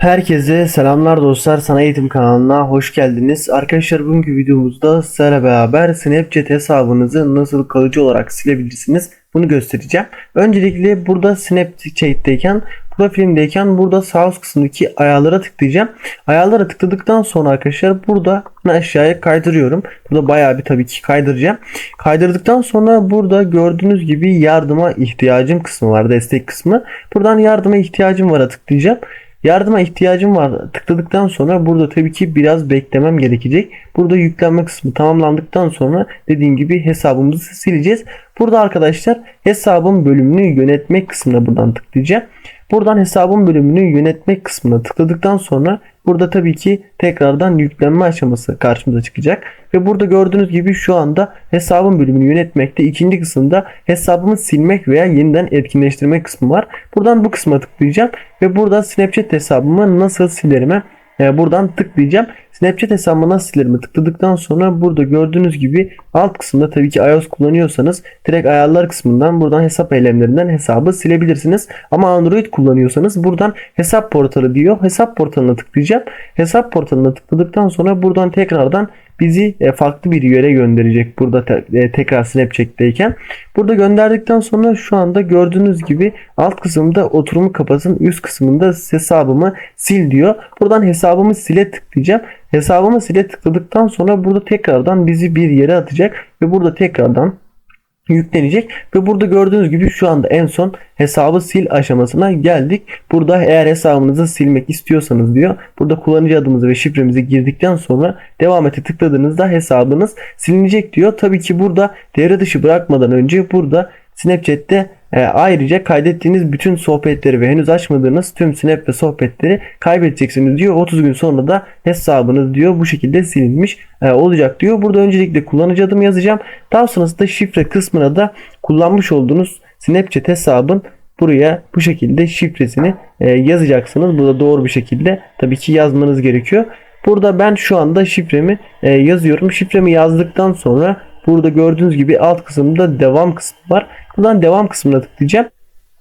Herkese selamlar dostlar. Sana Eğitim kanalına hoş geldiniz. Arkadaşlar bugünkü videomuzda sizlerle beraber Snapchat hesabınızı nasıl kalıcı olarak silebilirsiniz bunu göstereceğim. Öncelikle burada Snapchat'teyken profilimdeyken burada sağ üst kısımdaki ayarlara tıklayacağım. Ayarlara tıkladıktan sonra arkadaşlar burada aşağıya kaydırıyorum. Burada bayağı bir tabii ki kaydıracağım. Kaydırdıktan sonra burada gördüğünüz gibi yardıma ihtiyacım kısmı var. Destek kısmı. Buradan yardıma ihtiyacım var'a tıklayacağım. Yardıma ihtiyacım var tıkladıktan sonra burada tabii ki biraz beklemem gerekecek. Burada yüklenme kısmı tamamlandıktan sonra dediğim gibi hesabımızı sileceğiz. Burada arkadaşlar hesabın bölümünü yönetmek kısmına buradan tıklayacağım. Buradan hesabın bölümünü yönetmek kısmına tıkladıktan sonra burada tabii ki tekrardan yüklenme aşaması karşımıza çıkacak. Ve burada gördüğünüz gibi şu anda hesabın bölümünü yönetmekte ikinci kısımda hesabımı silmek veya yeniden etkinleştirme kısmı var. Buradan bu kısma tıklayacağım ve burada Snapchat hesabımı nasıl silerime e, buradan tıklayacağım. Snapchat hesabımı nasıl silerime tıkladıktan sonra burada gördüğünüz gibi alt kısımda tabii ki iOS kullanıyorsanız direkt ayarlar kısmından buradan hesap eylemlerinden hesabı silebilirsiniz. Ama Android kullanıyorsanız buradan hesap portalı diyor. Hesap portalına tıklayacağım. Hesap portalına tıkladıktan sonra buradan tekrardan bizi e, farklı bir yere gönderecek burada te- e, tekrar Snapchat'teyken. Burada gönderdikten sonra şu anda gördüğünüz gibi alt kısımda oturumu kapatın üst kısmında hesabımı sil diyor. Buradan hesabımı sile tıklayacağım. Hesabımı sile tıkladıktan sonra burada tekrardan bizi bir yere atacak ve burada tekrardan yüklenecek ve burada gördüğünüz gibi şu anda en son hesabı sil aşamasına geldik. Burada eğer hesabınızı silmek istiyorsanız diyor. Burada kullanıcı adımızı ve şifremizi girdikten sonra devam ete tıkladığınızda hesabınız silinecek diyor. Tabii ki burada devre dışı bırakmadan önce burada Snapchat'te e, ayrıca kaydettiğiniz bütün sohbetleri ve henüz açmadığınız tüm snap ve sohbetleri kaybedeceksiniz diyor. 30 gün sonra da hesabınız diyor bu şekilde silinmiş e, olacak diyor. Burada öncelikle kullanıcı adımı yazacağım. Daha sonrasında şifre kısmına da kullanmış olduğunuz Snapchat hesabın buraya bu şekilde şifresini e, yazacaksınız. Burada doğru bir şekilde tabii ki yazmanız gerekiyor. Burada ben şu anda şifremi e, yazıyorum. Şifremi yazdıktan sonra burada gördüğünüz gibi alt kısımda devam kısmı var. Buradan devam kısmına tıklayacağım.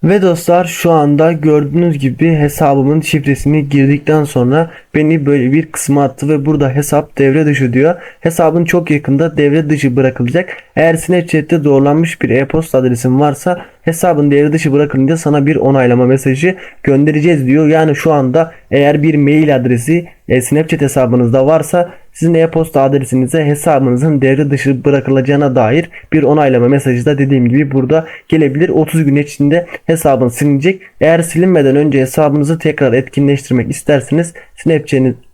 Ve dostlar şu anda gördüğünüz gibi hesabımın şifresini girdikten sonra beni böyle bir kısma attı ve burada hesap devre dışı diyor. Hesabın çok yakında devre dışı bırakılacak. Eğer Snapchat'te doğrulanmış bir e-posta adresin varsa hesabın devre dışı bırakılınca sana bir onaylama mesajı göndereceğiz diyor. Yani şu anda eğer bir mail adresi e, Snapchat hesabınızda varsa sizin e-posta adresinize hesabınızın devre dışı bırakılacağına dair bir onaylama mesajı da dediğim gibi burada gelebilir. 30 gün içinde hesabın silinecek. Eğer silinmeden önce hesabınızı tekrar etkinleştirmek isterseniz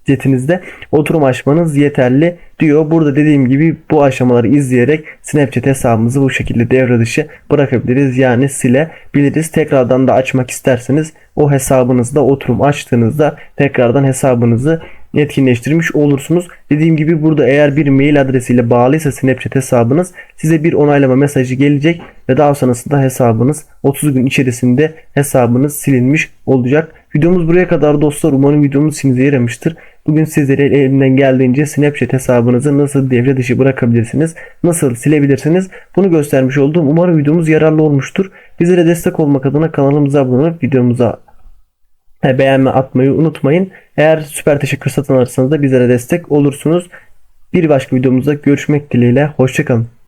Snapchat'inizde oturum açmanız yeterli diyor. Burada dediğim gibi bu aşamaları izleyerek Snapchat hesabımızı bu şekilde devre dışı bırakabiliriz. Yani silebiliriz. Tekrardan da açmak isterseniz o hesabınızda oturum açtığınızda tekrardan hesabınızı etkinleştirmiş olursunuz. Dediğim gibi burada eğer bir mail adresiyle bağlıysa Snapchat hesabınız size bir onaylama mesajı gelecek ve daha sonrasında hesabınız 30 gün içerisinde hesabınız silinmiş olacak. Videomuz buraya kadar dostlar. Umarım videomuz size yaramıştır. Bugün sizlere elimden geldiğince Snapchat hesabınızı nasıl devre dışı bırakabilirsiniz, nasıl silebilirsiniz bunu göstermiş oldum. Umarım videomuz yararlı olmuştur. Bizlere destek olmak adına kanalımıza abone videomuza beğenme atmayı unutmayın. Eğer süper teşekkür satın alırsanız da bizlere destek olursunuz. Bir başka videomuzda görüşmek dileğiyle. Hoşçakalın.